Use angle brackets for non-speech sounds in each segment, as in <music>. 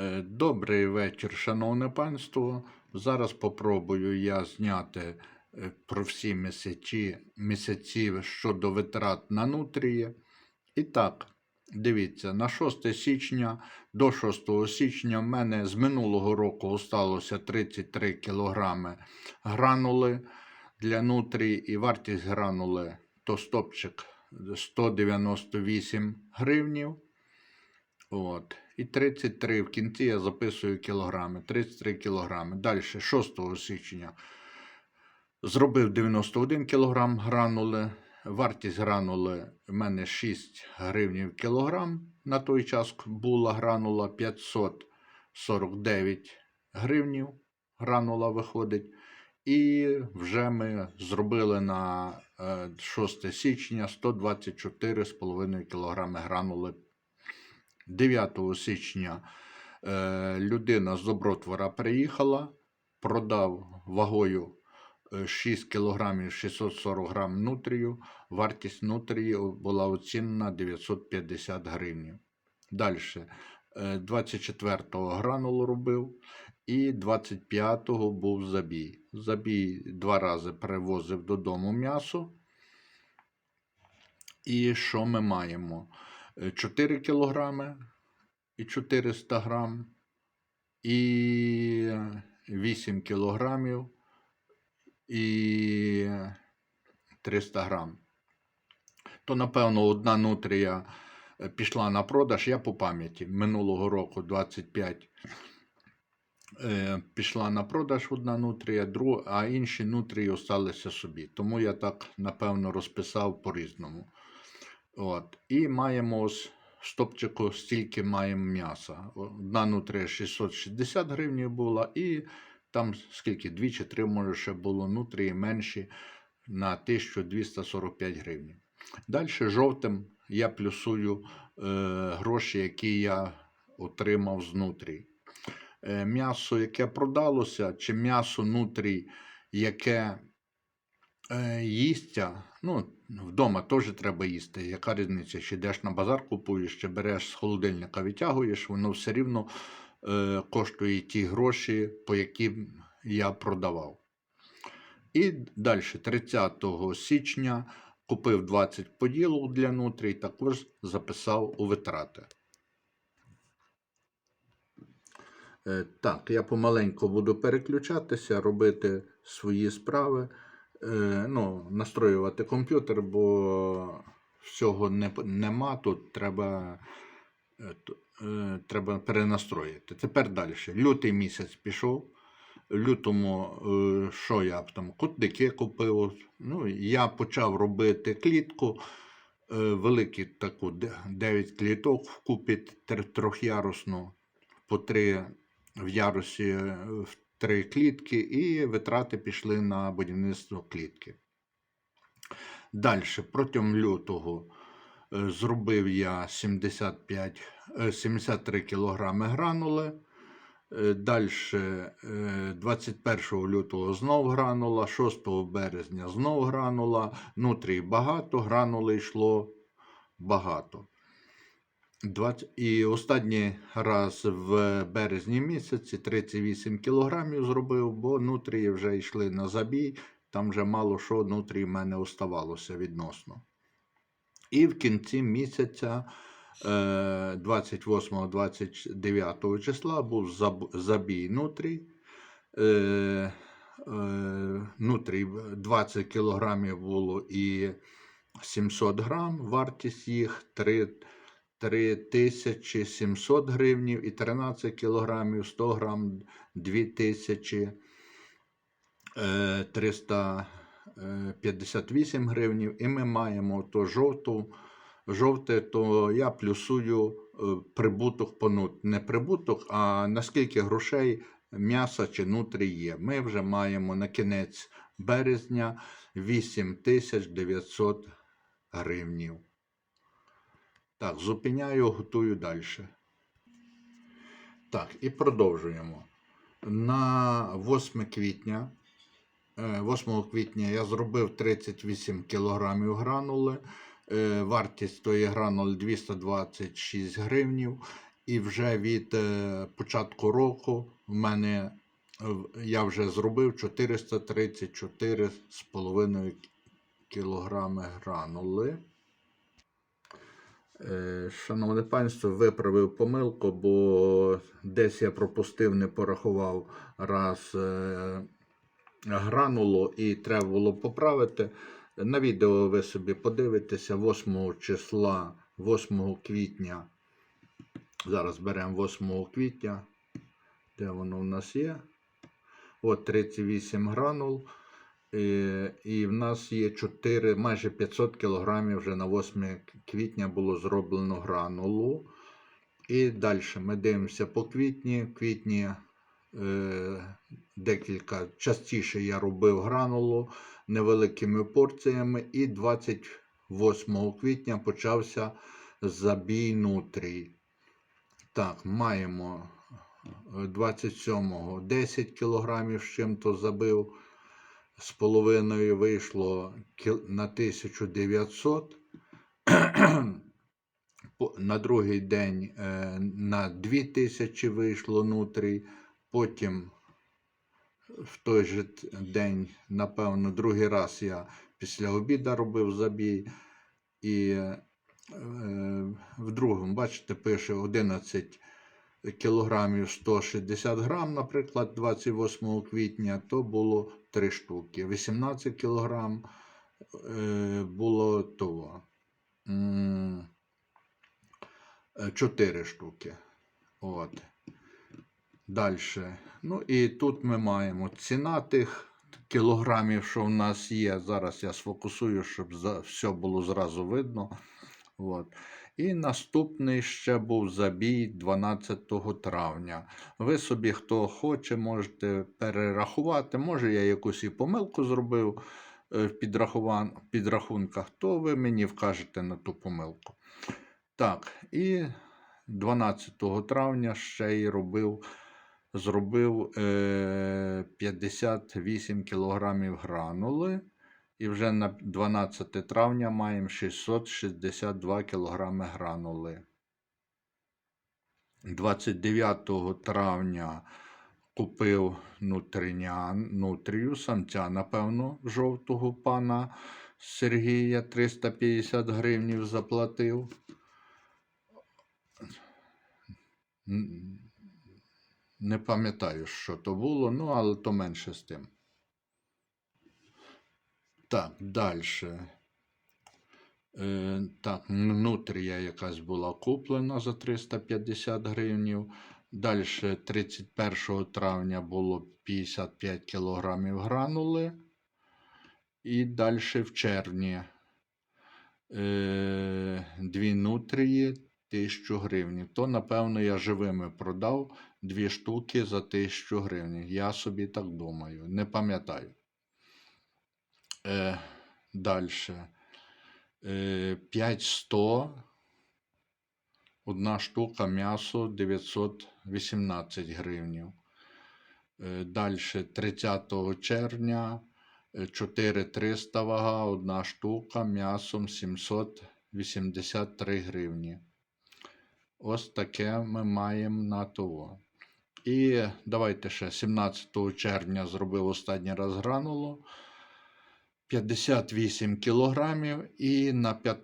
Е, Добрий вечір, шановне панство. Зараз попробую я зняти е, про всі місяці, місяці щодо витрат на нутрії. І так, дивіться, на 6 січня до 6 січня в мене з минулого року осталося 33 кілограми гранули для нутрії і вартість гранули то стопчик 198 гривнів. От. І 33 в кінці я записую кілограми. 33 кілограми. Далі, 6 січня, зробив 91 кілограм гранули. Вартість гранули в мене 6 гривнів кілограм. На той час була гранула 549 гривнів. Гранула виходить. І вже ми зробили на е, 6 січня 124,5 кг гранули 9 січня е, людина з Добротвора приїхала, продав вагою е, 6 кг 640 г нутрію. Вартість нутрії була оцінена 950 гривень. Далі, 24-го гранулу робив і 25-го був забій. Забій два рази привозив додому м'ясо. І що ми маємо? 4 кілограми і 400 грам, і 8 кілограмів і 300 грам. То, напевно, одна нутрія пішла на продаж, я по пам'яті минулого року 25 е, пішла на продаж одна нутрія, друга, а інші нутрії залишилися собі. Тому я так, напевно, розписав по-різному. От. І маємо ось стопчику стільки маємо м'яса. Одна нутрія 660 гривень була, і там скільки, дві чи три, може, ще було нутрії менші на 1245 гривень. Далі жовтим я плюсую е, гроші, які я отримав з нутрій. Е, м'ясо, яке продалося, чи м'ясо нутрій, яке е, їсться, ну, вдома теж треба їсти. Яка різниця? Чи йдеш на базар купуєш, чи береш з холодильника, витягуєш, воно все рівно е, коштує ті гроші, по яким я продавав. І далі, 30 січня, купив 20 поділок для нутрій, також записав у витрати. Е, Так, я помаленьку буду переключатися, робити свої справи, ну, настроювати комп'ютер, бо всього не, нема, тут треба, е, е, треба перенастроїти. Тепер далі. Лютий місяць пішов. В лютому, е, що я там, кутники купив. Ну, я почав робити клітку, е, велику таку, 9 кліток вкупі тр- трьохярусну, по три в ярусі е, в три клітки, і витрати пішли на будівництво клітки. Далі, протягом лютого е, зробив я 75, е, 73 кг гранули. Далі, 21 лютого знов гранула, 6 березня знов гранула. Нутрій багато, гранули йшло багато. 20... І останній раз в березні місяці 38 кілограмів зробив, бо нутрії вже йшли на забій, там вже мало що нутрій в мене оставалося відносно. І в кінці місяця е, 28-29 числа був забій нутрій. Е, е, Нутрій 20 кілограмів було і 700 грам, вартість їх 3 3700 гривнів і 13 кілограмів 100 грам 2358 гривнів. І ми маємо то жовту, жовте, то я плюсую е, прибуток по. Не прибуток, а наскільки грошей м'яса чи нутрі є. Ми вже маємо на кінець березня 8900 гривнів. Так, зупиняю, готую далі. Так, і продовжуємо. На 8 квітня, е, 8 квітня я зробив 38 кг гранули. Е, Вартість тої гранули 226 гривнів. І вже від е, початку року в мене е, я вже зробив 434,5 кілограми гранули. Е, Шановне панство, виправив помилку, бо десь я пропустив, не порахував раз е, гранулу і треба було поправити. На відео ви собі подивитеся 8 числа, 8 квітня. Зараз беремо 8 квітня. Де воно в нас є? От 38 гранул. І, в нас є 4, майже 500 кг вже на 8 квітня було зроблено гранулу. І далі ми дивимося по квітні. В квітні е, декілька частіше я робив гранулу невеликими порціями. І 28 квітня почався забій нутрій. Так, маємо 27-го 10 кг з чим-то забив. З половиною вийшло на 1900. На другий день е, на 2000 вийшло нутрій. Потім в той же день, напевно, другий раз я після обіду робив забій. І е, в другому, бачите, пише 11 кілограмів 160 грам, наприклад, 28 квітня, то було 3 штуки. 18 кілограм е, було того. 4 штуки. От. Далі. Ну і тут ми маємо ціна тих кілограмів, що в нас є. Зараз я сфокусую, щоб все було зразу видно. От. І наступний ще був забій 12 травня. Ви собі, хто хоче, можете перерахувати. Може, я якусь і помилку зробив е, в підрахунках, то ви мені вкажете на ту помилку. Так, і 12 травня ще й робив, зробив е, 58 кілограмів гранули. І вже на 12 травня маємо 662 кг гранули. 29 травня купив нутрію, самця, напевно, жовтого пана Сергія 350 гривнів заплатив. Не пам'ятаю, що то було, ну, але то менше з тим. Так, далі. Е, так, нутрія якась була куплена за 350 гривнів. Далі 31 травня було 55 кілограмів гранули. І далі в червні е, дві нутрії 1000 гривень. То, напевно, я живими продав дві штуки за 1000 гривень. Я собі так думаю, не пам'ятаю. Е, далі. Е, 5100. Одна штука м'ясо 918 гривнів. Е, далі 30 червня е, 4300 вага, одна штука м'ясом 783 гривні. Ось таке ми маємо на того. І давайте ще 17 червня зробив останній раз гранулу. 58 кілограмів, і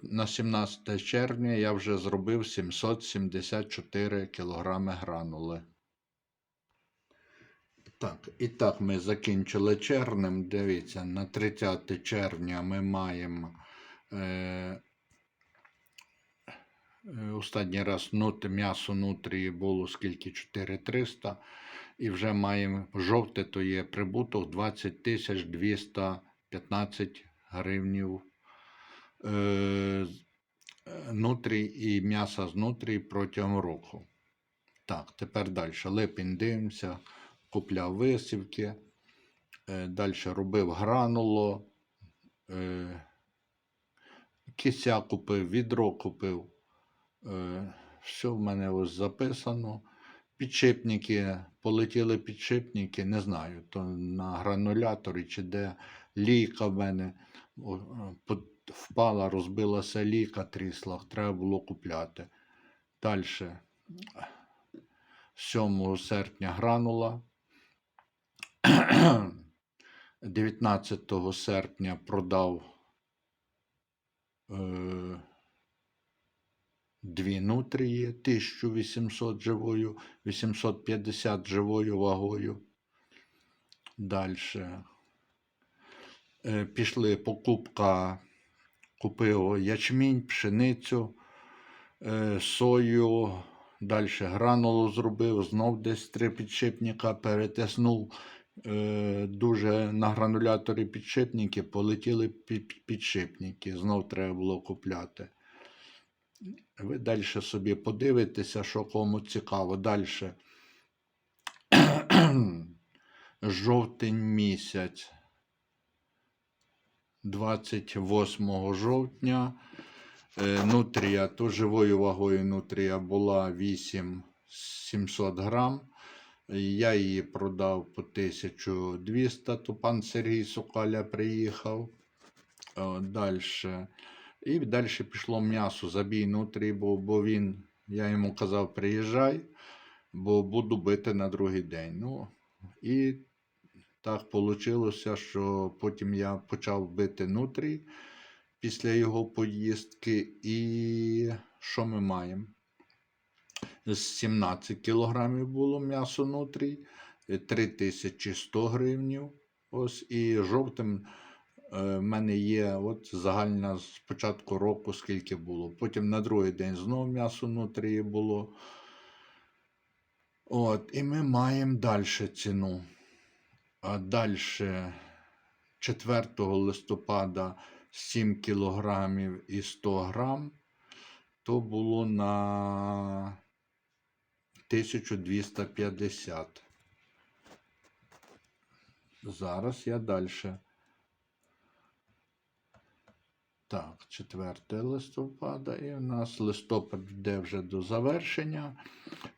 на 17 червня я вже зробив 774 кілограми гранули. Так, і так ми закінчили червнем. Дивіться, на 30 червня ми маємо е, е, останній раз нут, м'ясо нутрії було скільки 4300. І вже маємо жовте, то є прибуток 20 200 15 гривнів е, е нутрій і м'яса знутрі протягом року. Так, тепер далі. Липень дивимося, купляв висівки. Е, далі робив грануло. Е, кися купив, відро купив. Е, все в мене ось записано. Підшипники, полетіли підшипники, не знаю, то на грануляторі чи де лійка в мене е, впала, розбилася лійка, трісла, треба було купляти. Далі 7 серпня гранула. 19 серпня продав е, дві нутрії 1800 живою, 850 живою вагою. Далі. Е, пішли покупка, купив ячмінь, пшеницю, е, сою, далі гранулу зробив, знов десь три підшипника перетиснув. Е, дуже на грануляторі підшипники, полетіли підшипники, знов треба було купляти. Ви далі собі подивитеся, що кому цікаво. Далі. <clears throat> Жовтень місяць. 28 жовтня. Е, Нутрія, то живою вагою нутрія була 8700 грам. Я її продав по 1200, то пан Сергій Соколя приїхав. Далі. І далі пішло м'ясо, забій нутрій, бо, бо він, я йому казав, приїжджай, бо буду бити на другий день. Ну, і так вийшло, що потім я почав бити нутрій після його поїздки. І що ми маємо? З 17 кілограмів було м'ясо нутрій, е, 3100 гривнів. Ось і жовтим е, в мене є от загальна з початку року, скільки було. Потім на другий день знову м'ясо нутрії було. От, і ми маємо далі ціну. А далі 4 листопада 7 кілограмів і 100 грам. То було на 1250. Зараз я далі. Так, 4 листопада, і в нас листопад йде вже до завершення.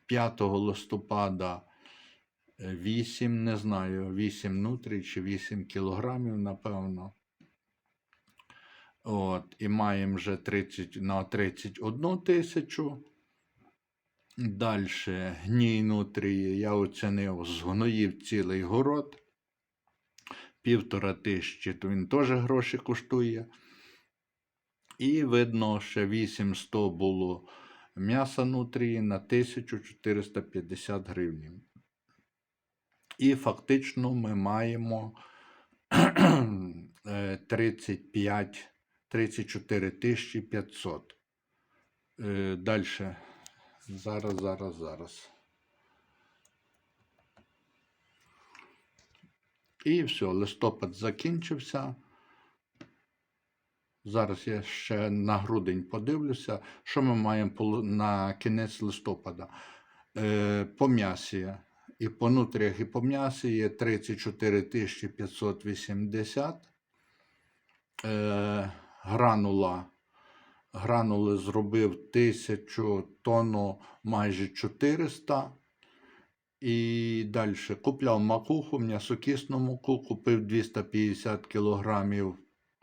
5 листопада 8, не знаю, 8 нутрій чи 8 кілограмів, напевно. От, і маємо вже 30 на 31 тисячу. Далі гній нутрії я оцінив, згноїв цілий город. Півтора тисячі, то він теж гроші коштує. І видно, ще 800 було м'яса нутрії на 1450 гривень. І фактично ми маємо <clears throat> е, 35 34 тисячі 500. Далі. Зараз, зараз, зараз. І все, листопад закінчився. Зараз я ще на грудень подивлюся, що ми маємо на кінець листопада. Е, по м'ясі і по нутріях, і по м'ясі є 34 580. Е, гранула. Гранули зробив 1000 тонну майже 400. І далі купляв макуху, м'ясокісну муку, купив 250 кілограмів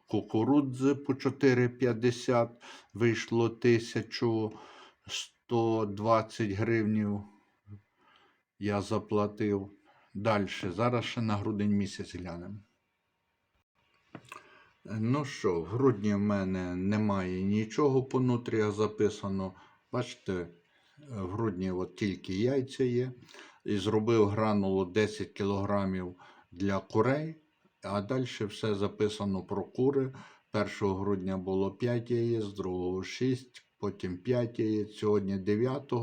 кукурудзи по 4,50, вийшло 1120 гривнів. Я заплатив. Далі, зараз ще на грудень місяць глянемо. Ну що, в грудні в мене немає нічого по нутріях записано. Бачите, в грудні от тільки яйця є. І зробив гранулу 10 кілограмів для курей, а далі все записано про кури. 1 грудня було 5 яєць, 2 6, потім 5 яєць, сьогодні 9.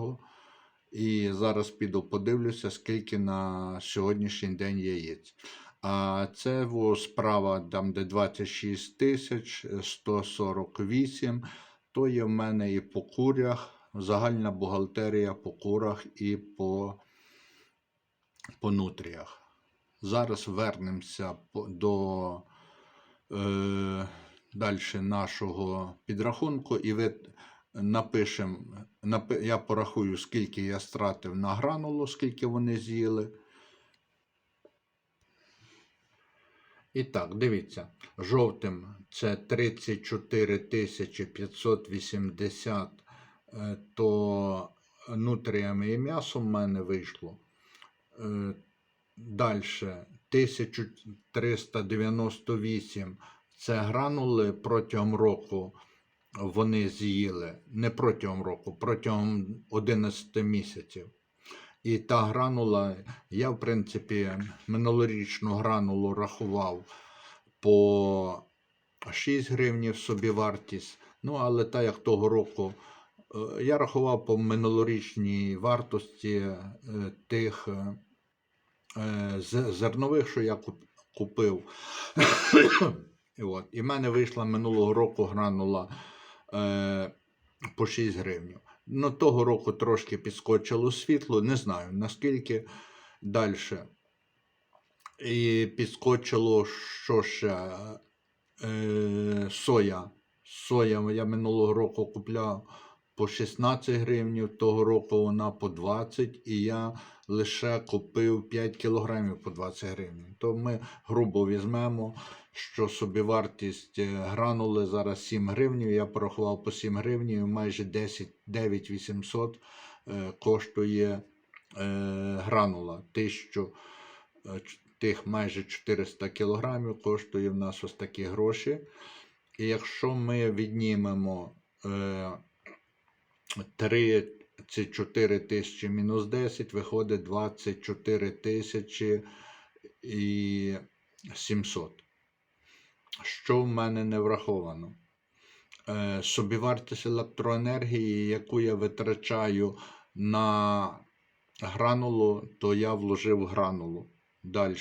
І зараз піду подивлюся, скільки на сьогоднішній день яєць. А це справа, там, де 26 тисяч 148, то є в мене і по курях, загальна бухгалтерія по курах і по, по нутріях. Зараз вернемося до е, далі нашого підрахунку, і ви напишемо, напи, я порахую, скільки я стратив на гранулу, скільки вони з'їли. І так, дивіться, жовтим це 34 580, е, то нутріями і м'ясом в мене вийшло. Е, Далі 1398 це гранули протягом року вони з'їли. Не протягом року, протягом 11 місяців. І та гранула, я, в принципі, минулорічну гранулу рахував по 6 гривнів собі вартість. Ну, але та як того року, е, я рахував по минулорічній вартості е, тих е, зернових, що я купив. <coughs> І в мене вийшла минулого року гранула е, по 6 гривень. Ну, того року трошки підскочило світло, не знаю наскільки далі. І підскочило, що ще е, соя. Соя я минулого року купляв по 16 гривень, того року вона по 20, і я лише купив 5 кілограмів по 20 гривень. То ми грубо візьмемо, що собівартість е, гранули зараз 7 гривень, я порахував по 7 гривень, майже 10, 9 800 е, коштує е, гранула. 1000 е, тих майже 400 кілограмів коштує в нас ось такі гроші. І якщо ми віднімемо е, 34 тисячі мінус 10, виходить 24 тисячі і 700. Що в мене не враховано? Е, собівартість електроенергії, яку я витрачаю на гранулу, то я вложив гранулу. Далі.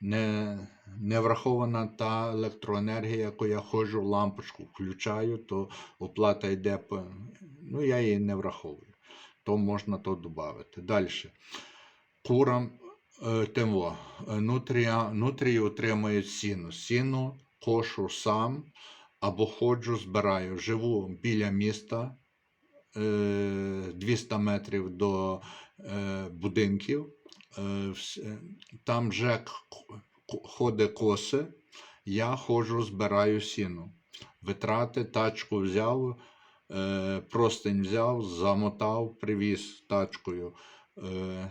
Не, не врахована та електроенергія, яку я ходжу, лампочку включаю, то оплата йде. Ну, я її не враховую. То можна то додати. Далі. Курам е, тимо, е, нутрія, нутрії отримують сіно. Сіно кошу сам або ходжу, збираю. Живу біля міста е, 200 метрів до е, будинків. Е, е, Там ЖЕК ходить коси, я ходжу, збираю сіно. Витрати, тачку взяв, е, простень взяв, замотав, привіз тачкою. Е,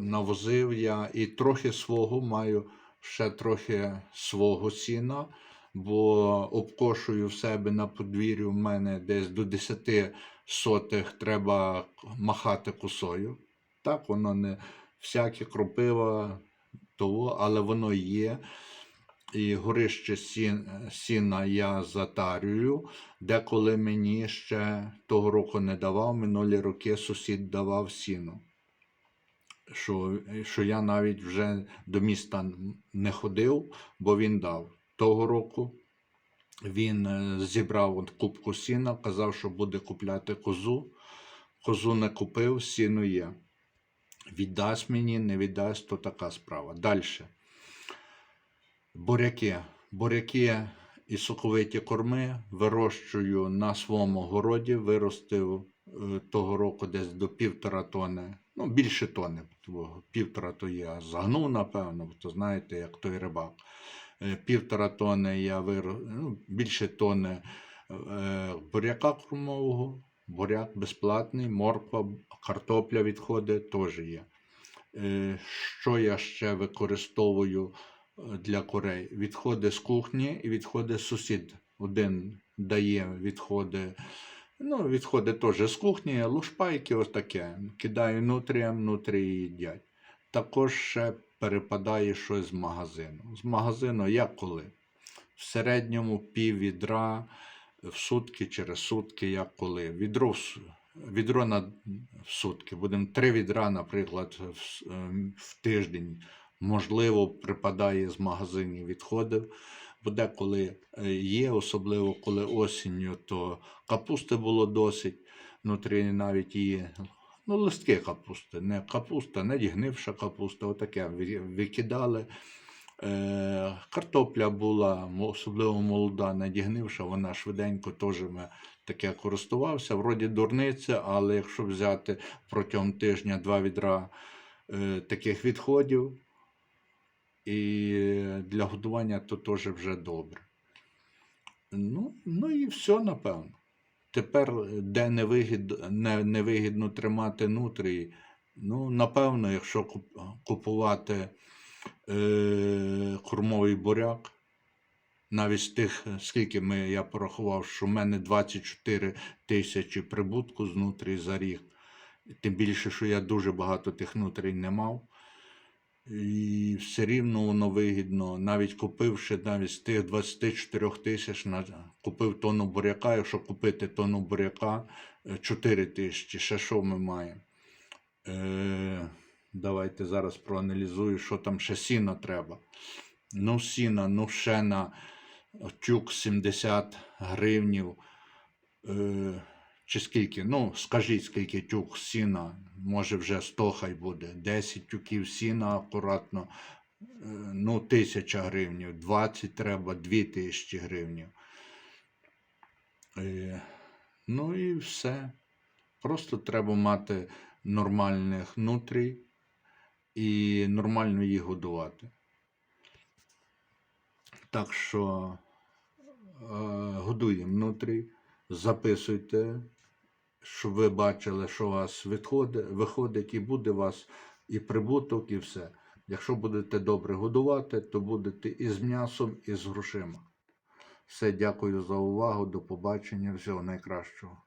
Навозив я і трохи свого маю, ще трохи свого сіна, бо обкошую в себе на подвір'ю в мене десь до 10 сотих треба махати косою. Так, воно не всяке кропива, того, але воно є. І горище сіна я затарюю. Деколи мені ще того року не давав, минулі роки сусід давав сіно. Що, що я навіть вже до міста не ходив, бо він дав. Того року він е, зібрав от кубку сіна, казав, що буде купляти козу. Козу не купив, сіно є. Віддасть мені, не віддасть, то така справа. Далі. Буряки. Буряки і соковиті корми вирощую на своєму городі, виростив е, того року десь до півтора тони, ну більше тони, півтора то я загнув, напевно, бо то знаєте, як той рибак. Е, Півтора тони я виростив, ну, більше тони е, буряка кормового, буряк безплатний, морква, картопля відходить, теж є. Що я ще використовую для курей? Відходи з кухні і відходи сусід. Один дає відходи, ну, відходи теж з кухні, лушпайки, ось таке. Кидаю нутріям, нутрі їдять. Також ще перепадає щось з магазину. З магазину як коли? В середньому пів відра в сутки через сутки, як коли. Відро, в відро на в сутки. Будемо три відра, наприклад, в, ем, в тиждень. Можливо, припадає з магазинів відходів. Бо деколи е, є, особливо коли осінню, то капусти було досить. Внутрі навіть її, ну, листки капусти, не капуста, не дігнивша капуста, отаке викидали. Е, картопля була, особливо молода, не дігнивша, вона швиденько теж ми таке користувався. Вроді дурниця, але якщо взяти протягом тижня два відра е, таких відходів, і для годування то теж вже добре. Ну, ну і все, напевно. Тепер, де невигід, не, невигідно тримати нутрії, ну, напевно, якщо купувати е, кормовий буряк, навіть з тих, скільки ми, я порахував, що в мене 24 тисячі прибутку з нутрій за рік. Тим більше, що я дуже багато тих нутрій не мав. І все рівно воно вигідно, навіть купивши навіть з тих 24 тисяч, купив тонну буряка, якщо купити тонну буряка, е, 4 тисячі, ще що ми маємо? Е, давайте зараз проаналізую, що там ще сіна треба. Ну, сіна, ну ще на тюк 70 гривнів. Е, чи скільки? Ну, скажіть, скільки тюк сіна, може вже 100 хай буде. 10 тюків сіна акуратно. Е, ну, 1000 гривнів, 20 треба, 2000 гривнів. Е, ну і все. Просто треба мати нормальних нутрій і нормально їх годувати. Так що е, годуємо нутрій, записуйте, щоб ви бачили, що у вас відходить, виходить, і буде у вас і прибуток, і все. Якщо будете добре годувати, то будете і з м'ясом, і з грошима. Все, дякую за увагу. До побачення. Всього найкращого.